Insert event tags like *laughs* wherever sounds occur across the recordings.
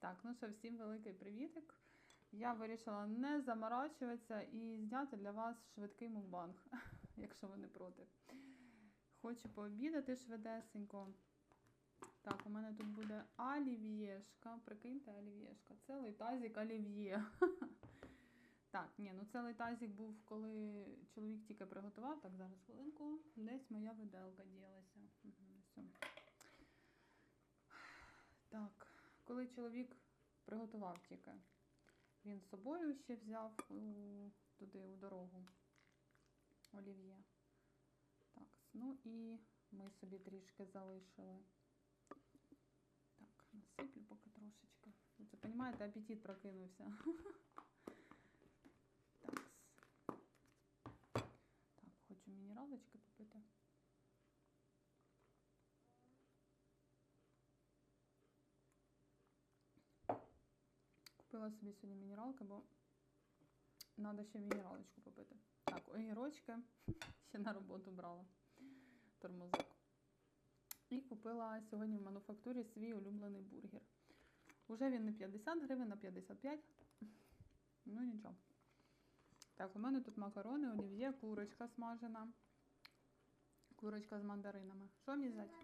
Так, ну що, всім великий привітик. Я вирішила не заморачуватися і зняти для вас швидкий мукбанг, *laughs* якщо ви не проти. Хочу пообідати швидесенько. Так, у мене тут буде олів'єшка. Прикиньте, олів'єшка. Цілий тазик олів'є. *laughs* Так, ні, ну цілий тазик був, коли чоловік тільки приготував. Так, зараз хвилинку. Десь моя виделка ділася. Угу, все. Так, коли чоловік приготував тільки, він з собою ще взяв у, туди у дорогу олів'є. Так, ну і ми собі трішки залишили. Так, насиплю поки трошечки. Це, розумієте, апетит прокинувся. *laughs* Так, хочу мінералочки попити. Собі сьогодні мінералки, бо треба ще мінералочку попити. Так, огірочки *laughs* ще на роботу брала тормозок. І купила сьогодні в мануфактурі свій улюблений бургер. Уже він не 50 гривень, а 55. Ну нічого. Так, у мене тут макарони, олів'є, курочка смажена. Курочка з мандаринами. Що мені взяти?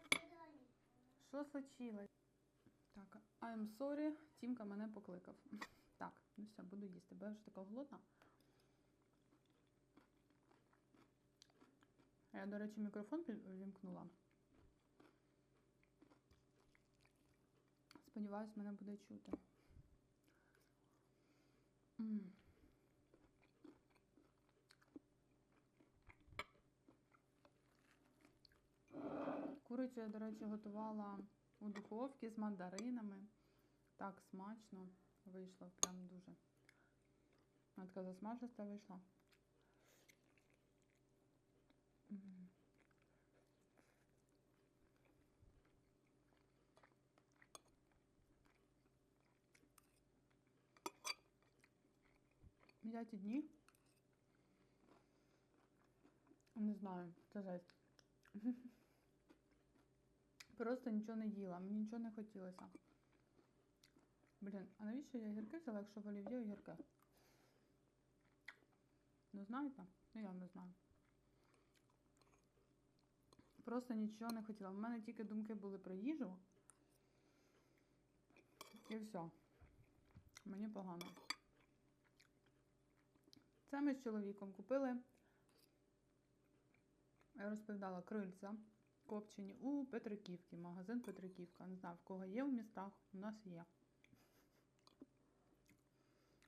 Що случилось? Так, I'm sorry, Тімка мене покликав. *laughs* Ну все, буду їсти, бо я вже така голодна. Я, до речі, мікрофон вімкнула. Сподіваюсь, мене буде чути. Курицю я, до речі, готувала у духовці з мандаринами. Так смачно вийшло, прям дуже. Вона така засмажиста вийшла. Я ті дні. Не знаю, це жесть. *laughs* Просто нічого не їла, мені нічого не хотілося. Блін, а навіщо я гірки взяла, якщо в олів'є гірки? Ну знаєте? Ну я не знаю. Просто нічого не хотіла. У мене тільки думки були про їжу. І все. Мені погано. Це ми з чоловіком купили. Я розповідала крильця копчені у Петриківці, магазин Петриківка. Не знаю, в кого є в містах, у нас є.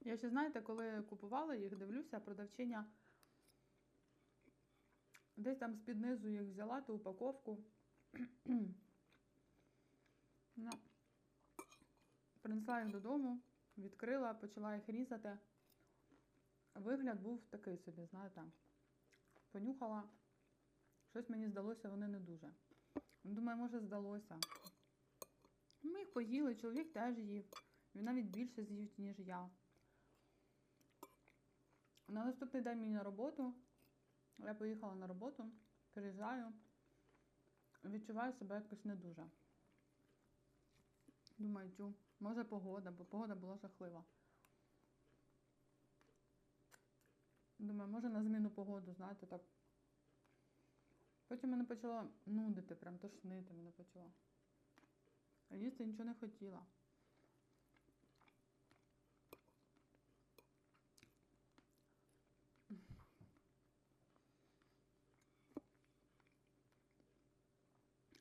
Я ще, знаєте, коли купувала їх, дивлюся, продавчиня десь там з-під низу їх взяла ту упаковку. *clears throat* ну, принесла їх додому, відкрила, почала їх різати. Вигляд був такий собі, знаєте, понюхала. Щось мені здалося, вони не дуже. Думаю, може, здалося. Ми їх поїли, чоловік теж їв. Він навіть більше з'їв, ніж я. На наступний день мені на роботу. Я поїхала на роботу, приїжджаю, відчуваю себе якось не дуже. Думаю, тю, може погода, бо погода була жахлива. Думаю, може на зміну погоду, знаєте, так. Потім мене почало нудити, прям тошнити мене почало. Їсти нічого не хотіла.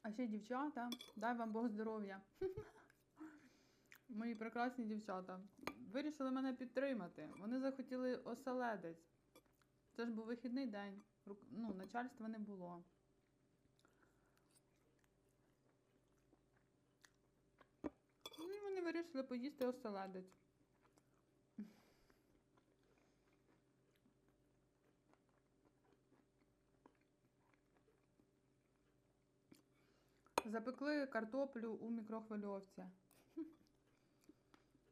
А ще дівчата, дай вам Бог здоров'я. Мої прекрасні дівчата. Вирішили мене підтримати. Вони захотіли оселедець. Це ж був вихідний день. Ну, начальства не було. Ну, і вони вирішили поїсти оселедець. Запекли картоплю у мікрохвильовці.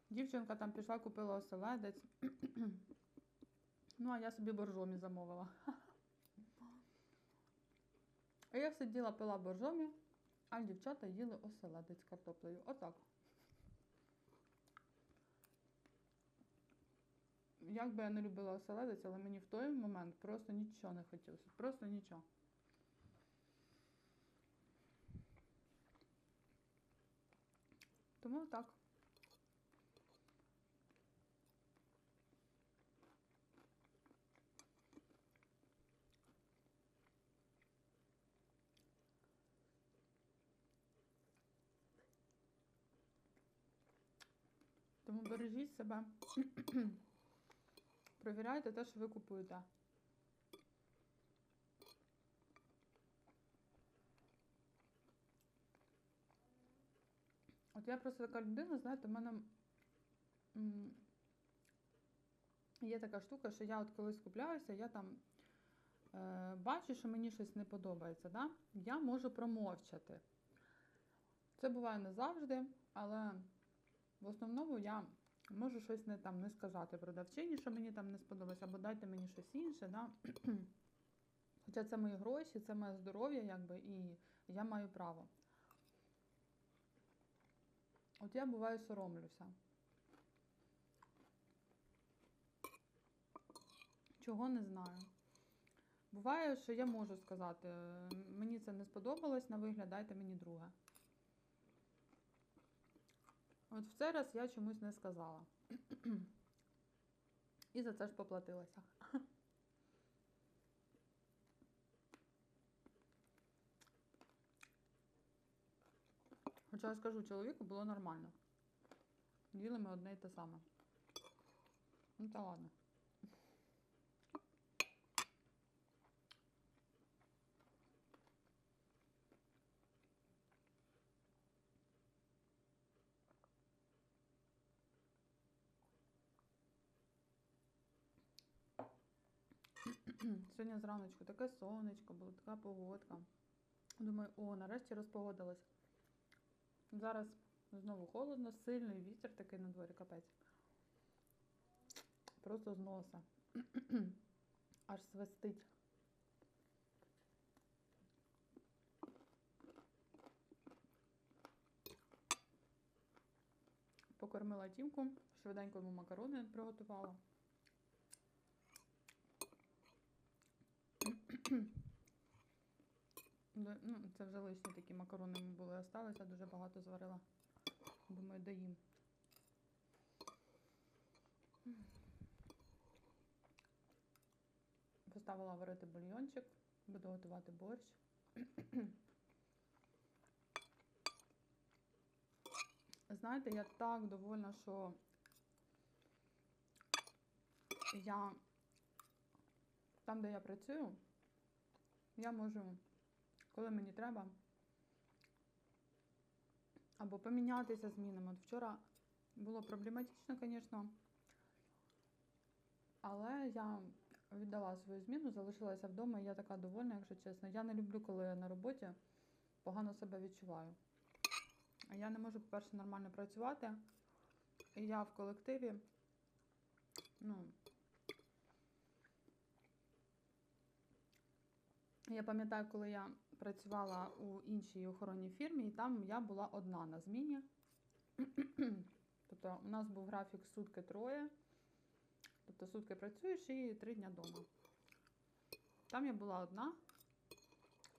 Дівчинка там пішла, купила оселедець. Ну, а я собі боржомі замовила. А я сиділа, пила боржомі, а дівчата їли оселедець з картоплею. Отак. Як би я не любила оселедець, але мені в той момент просто нічого не хотілося. Просто нічого. Тому так. Тому бережіть себе. *clears throat* Провіряйте те, що ви купуєте. От я просто така людина, знаєте, в мене є така штука, що я от коли скупляюся, я там е, бачу, що мені щось не подобається, да? я можу промовчати. Це буває не завжди, але в основному я можу щось не там не сказати продавчині, що мені там не сподобалося, або дайте мені щось інше. Да? Хоча це мої гроші, це моє здоров'я, якби, і я маю право. От я буває соромлюся. Чого не знаю. Буває, що я можу сказати, «Е, мені це не сподобалось на вигляд, дайте мені друге. От в цей раз я чомусь не сказала. *clears throat* І за це ж поплатилася. Хоча я скажу, чоловіку було нормально. Їли ми одне й те саме. Ну та ладно. Сьогодні зраночку таке сонечко було, така погодка. Думаю, о, нарешті розпогодилась. Зараз знову холодно, сильний вітер такий на дворі капець. Просто з носа. *clears throat* Аж свистить. Покормила тімку, швиденько йому макарони приготувала. *clears throat* Ну, ну, це вже лишні такі макарони були осталися, дуже багато зварила. Думаю, доїм. Поставила варити бульйончик, буду готувати борщ. Знаєте, я так довольна, що я там, де я працюю, я можу, коли мені треба, або помінятися змінами. От вчора було проблематично, звісно, але я віддала свою зміну, залишилася вдома, і я така довольна, якщо чесно. Я не люблю, коли я на роботі погано себе відчуваю. Я не можу, по-перше, нормально працювати. І я в колективі, ну, я пам'ятаю, коли я працювала у іншій охоронній фірмі, і там я була одна на зміні. *clears throat* тобто у нас був графік сутки троє. Тобто сутки працюєш і три дня вдома. Там я була одна.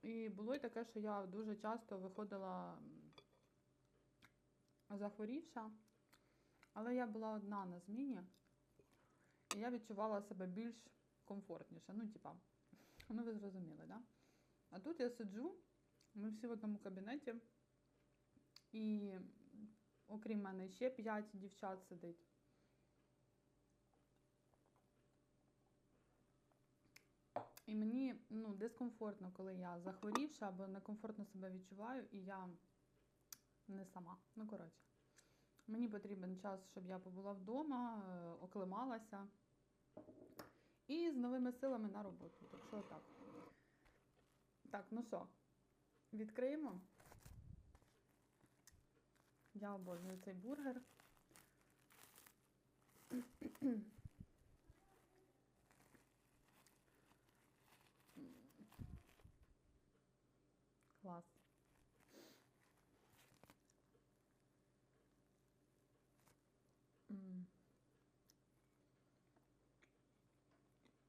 І було й таке, що я дуже часто виходила захворівша, але я була одна на зміні, і я відчувала себе більш комфортніше. Ну, типа, *laughs* ну ви зрозуміли, да? А тут я сиджу, ми всі в одному кабінеті, і окрім мене ще п'ять дівчат сидить. І мені ну, дискомфортно, коли я захворівша або некомфортно себе відчуваю, і я не сама. Ну, коротше, мені потрібен час, щоб я побула вдома, е, оклималася і з новими силами на роботу. Так що так. Так, ну що, відкриємо. Я обожнюю цей бургер. Клас.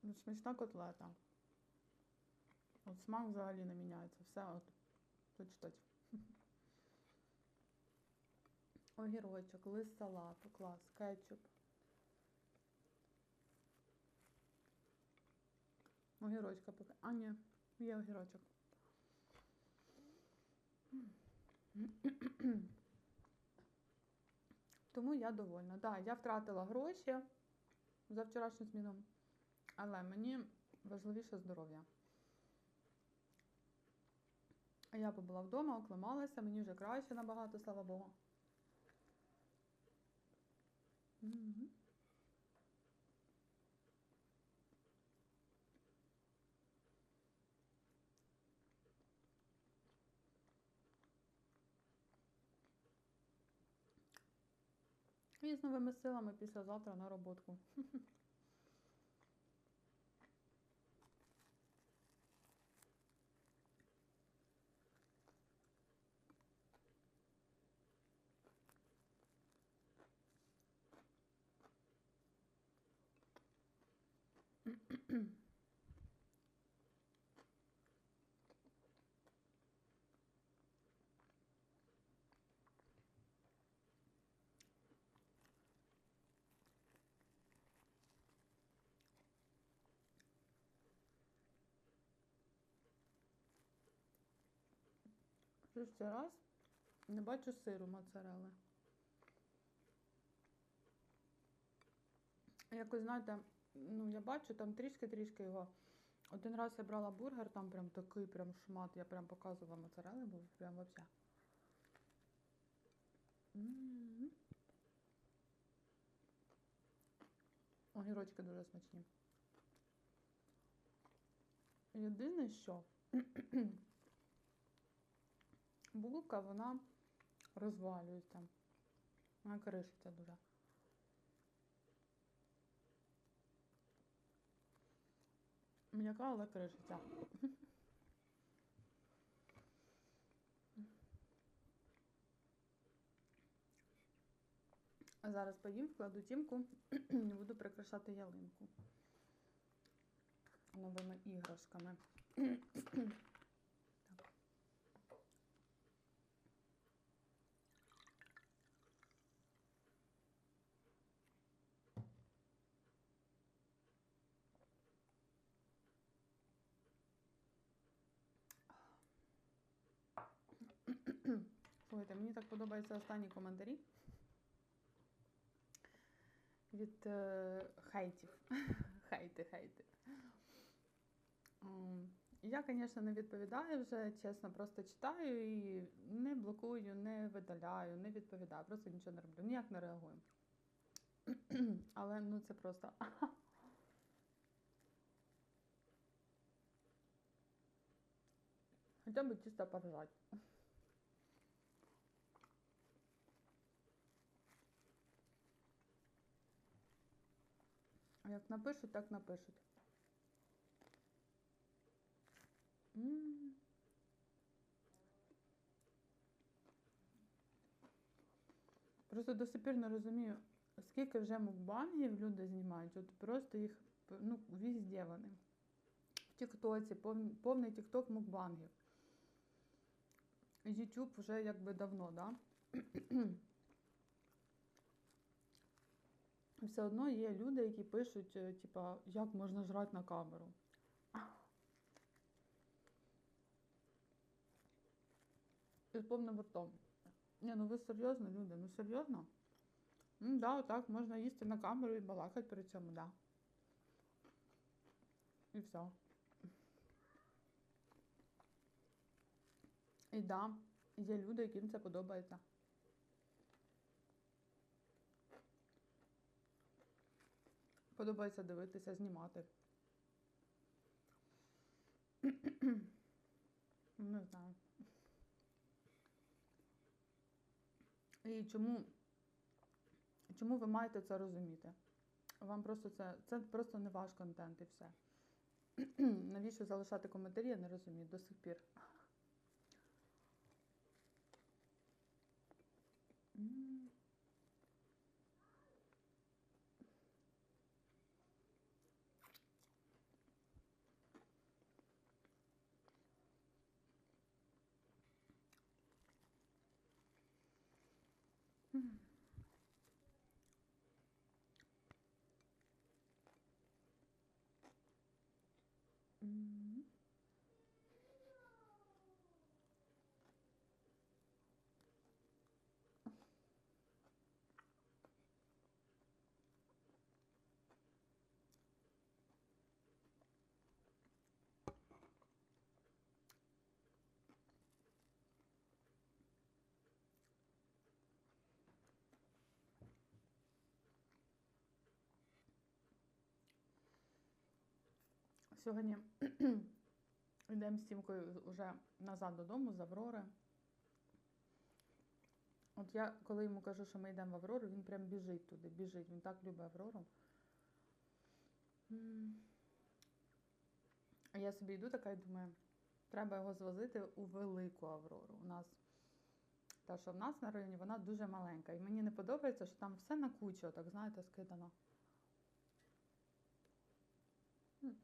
Ну, Смачна котлета. От смак взагалі не міняється. Все от точь-точь. *laughs* Огірочок, лист салату, клас, кетчуп. Огірочка поки. А, ні, є огірочок. *clears throat* Тому я довольна. Так, да, я втратила гроші за вчорашню зміну, але мені важливіше здоров'я. Я побула вдома, оклималася, мені вже краще набагато, слава Богу. І з новими силами післязавтра на роботку. *laughs* Ще раз? Не бачу сиру моцарели. Якось, знаєте, ну я бачу там трішки-трішки його. Один раз я брала бургер, там прям такий прям шмат, я прям показувала моцарели, був прям вообще. М. Огірочки дуже смачні. Єдине, що булка, вона розвалюється. Вона кришиться дуже. М'яка, але кришиться. Зараз поїм, вкладу тімку і буду прикрашати ялинку новими іграшками. Так. Слухайте, мені так подобаються останні коментарі від е, хейтів. *laughs* Хейти, хейти. Я, звісно, не відповідаю вже, чесно, просто читаю і не блокую, не видаляю, не відповідаю, просто нічого не роблю, ніяк не реагую. *clears throat* Але ну це просто. *laughs* Хоча б чисто поржать. Як напишуть, так напишуть. М. Просто до сих пір не розумію, скільки вже мукбангів люди знімають. От просто їх ну, везде вони. В Тіктоці, повний Тікток мукбангів. Ютуб вже якби давно, да? Все одно є люди, які пишуть, е, типа, як можна жрати на камеру. І з повним ртом. Ні, ну ви серйозно, люди, ну серйозно? Ну да, отак можна їсти на камеру і балакати при цьому, да. І все. І да, є люди, яким це подобається. Подобається дивитися, знімати. *clears throat* Не знаю. І чому, чому ви маєте це розуміти? Вам просто це, це просто не ваш контент і все. *clears throat* Навіщо залишати коментарі, я не розумію до сих пір. М. Сьогодні *clears throat* йдемо з Тімкою вже назад додому з Аврори. От я, коли йому кажу, що ми йдемо в Аврору, він прям біжить туди, біжить. Він так любить Аврору. А я собі йду така і думаю, треба його звозити у велику Аврору. У нас та, що в нас на районі, вона дуже маленька. І мені не подобається, що там все на кучу, так знаєте, скидано. М.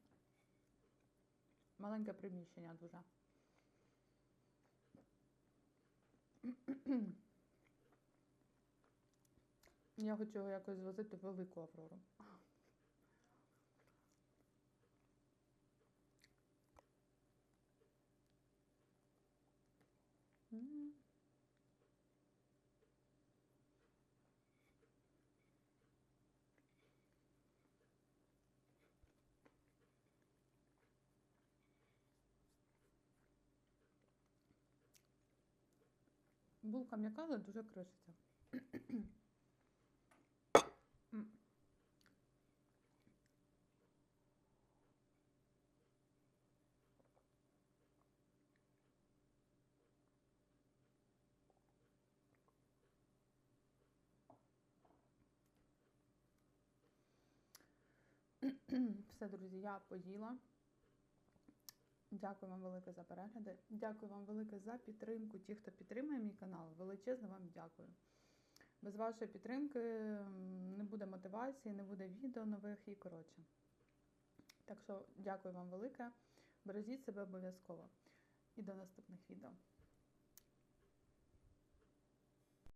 Маленьке приміщення дуже. Я хочу його якось звозити в велику Аврору. М. Булка м'яка, але дуже кришиться. Все, друзі, я поїла. Дякую вам велике за перегляди. Дякую вам велике за підтримку. Ті, хто підтримує мій канал, величезно вам дякую. Без вашої підтримки не буде мотивації, не буде відео нових і коротше. Так що дякую вам велике. Бережіть себе обов'язково. І до наступних відео.